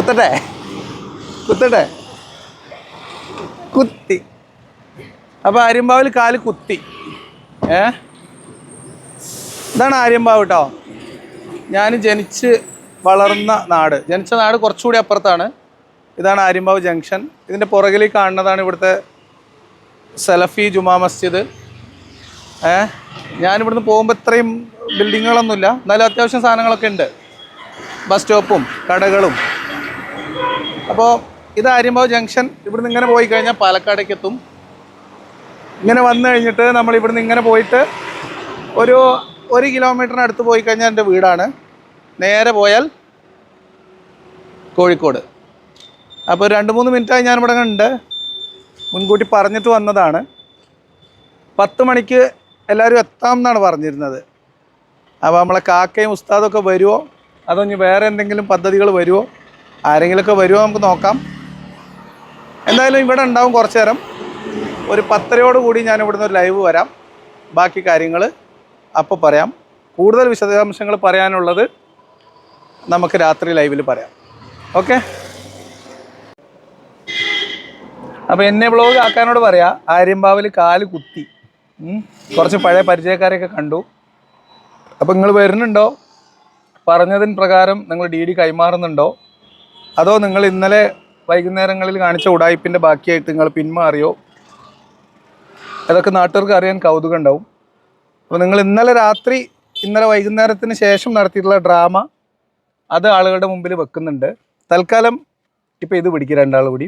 കുത്തട്ടെ? കുത്തട്ടെ? കുത്തി. അപ്പോൾ ആര്യമ്പാവിൽ കാൽ കുത്തി. ഏ? ഇതാണ് ആര്യമ്പാവ് കേട്ടോ ഞാൻ ജനിച്ച് വളർന്ന നാട്. ജനിച്ച നാട് കുറച്ചുകൂടി അപ്പുറത്താണ്. ഇതാണ് ആര്യമ്പാവ് ജംഗ്ഷൻ. ഇതിന്റെ പുറകിൽ കാണുന്നതാണ് ഇവിടുത്തെ സലഫി ജുമാ മസ്ജിദ്. ഏ? ഞാനിവിടുന്ന് പോകുമ്പോൾ ഇത്രയും ബിൽഡിങ്ങുകളൊന്നുമില്ല എന്നാലും അത്യാവശ്യം സാധനങ്ങളൊക്കെ ഉണ്ട്. ബസ് സ്റ്റോപ്പും കടകളും. അപ്പോൾ ഇത് ആര്യമ്പാവ് ജംഗ്ഷൻ ഇവിടുന്ന് ഇങ്ങനെ പോയി കഴിഞ്ഞാൽ പാലക്കാടേക്ക് എത്തും. ഇങ്ങനെ വന്നു കഴിഞ്ഞിട്ട് നമ്മൾ ഇവിടുന്ന് ഇങ്ങനെ പോയിട്ട് ഒരു ഒരു കിലോമീറ്ററിനടുത്ത് പോയി കഴിഞ്ഞാൽ എന്റെ വീടാണ്. നേരെ പോയാൽ കോഴിക്കോട്. അപ്പോൾ രണ്ട് മൂന്ന് മിനിറ്റായി ഞാൻ ഇവിടെ ഉണ്ട്. മുൻകൂട്ടി പറഞ്ഞിട്ട് വന്നതാണ്. പത്ത് മണിക്ക് എല്ലാവരും എത്താം എന്നാണ് പറഞ്ഞിരുന്നത്. അപ്പോൾ നമ്മളെ കാക്കയും ഉസ്താദൊക്കെ വരുമോ അതോ ഇനി വേറെ എന്തെങ്കിലും പദ്ധതികൾ വരുമോ ആരെങ്കിലുമൊക്കെ വരുമോ നമുക്ക് നോക്കാം. എന്തായാലും ഇവിടെ ഉണ്ടാവും കുറച്ച് നേരം. ഒരു പത്തരയോട് കൂടി ഞാൻ ഇവിടുന്ന് ഒരു ലൈവ് വരാം. ബാക്കി കാര്യങ്ങൾ അപ്പോൾ പറയാം. കൂടുതൽ വിശദാംശങ്ങൾ പറയാനുള്ളത് നമുക്ക് രാത്രി ലൈവിൽ പറയാം. ഓക്കെ അപ്പോൾ എന്നെ ബ്ലോഗ് ആക്കാനോട് പറയാം ആര്യമ്പാവിൽ കാൽ കുത്തി. കുറച്ച് പഴയ പരിചയക്കാരെയൊക്കെ കണ്ടു. അപ്പോൾ നിങ്ങൾ വരുന്നുണ്ടോ? പറഞ്ഞതിന് പ്രകാരം നിങ്ങൾ ഡി ഡി കൈമാറുന്നുണ്ടോ? അതോ നിങ്ങൾ ഇന്നലെ വൈകുന്നേരങ്ങളിൽ കാണിച്ച ഉടായ്പിന്റെ ബാക്കിയായിട്ട് നിങ്ങൾ പിന്മാറിയോ? അതൊക്കെ നാട്ടുകാർക്ക് അറിയാൻ കൗതുകം ഉണ്ടാവും. അപ്പോൾ നിങ്ങൾ ഇന്നലെ രാത്രി ഇന്നലെ വൈകുന്നേരത്തിന് ശേഷം നടത്തിയിട്ടുള്ള ഡ്രാമ അത് ആളുകളുടെ മുമ്പിൽ വെക്കുന്നുണ്ട്. തൽക്കാലം ഇപ്പോൾ ഇത് പിടിക്കുക രണ്ടാൾ കൂടി.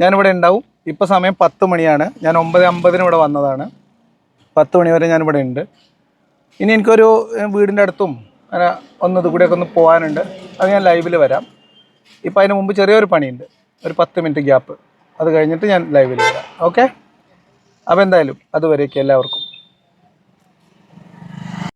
ഞാനിവിടെ ഉണ്ടാവും. ഇപ്പോൾ സമയം പത്ത് മണിയാണ്. ഞാൻ ഒമ്പത് അമ്പതിന് ഇവിടെ വന്നതാണ്. പത്ത് മണി വരെ ഞാനിവിടെ ഉണ്ട്. ഇനി എനിക്കൊരു വീടിന്റെ അടുത്തും അങ്ങനെ ഒന്ന് ഇത് കൂടെയൊക്കെ ഒന്ന് പോകാനുണ്ട് അത് ഞാൻ ലൈവിൽ വരാം. ഇപ്പം അതിന് മുമ്പ് ചെറിയൊരു പണിയുണ്ട്. ഒരു പത്ത് മിനിറ്റ് ഗ്യാപ്പ്. അത് കഴിഞ്ഞിട്ട് ഞാൻ ലൈവിൽ വരാം. ഓക്കെ അപ്പോൾ എന്തായാലും അതുവരേക്കും എല്ലാവർക്കും.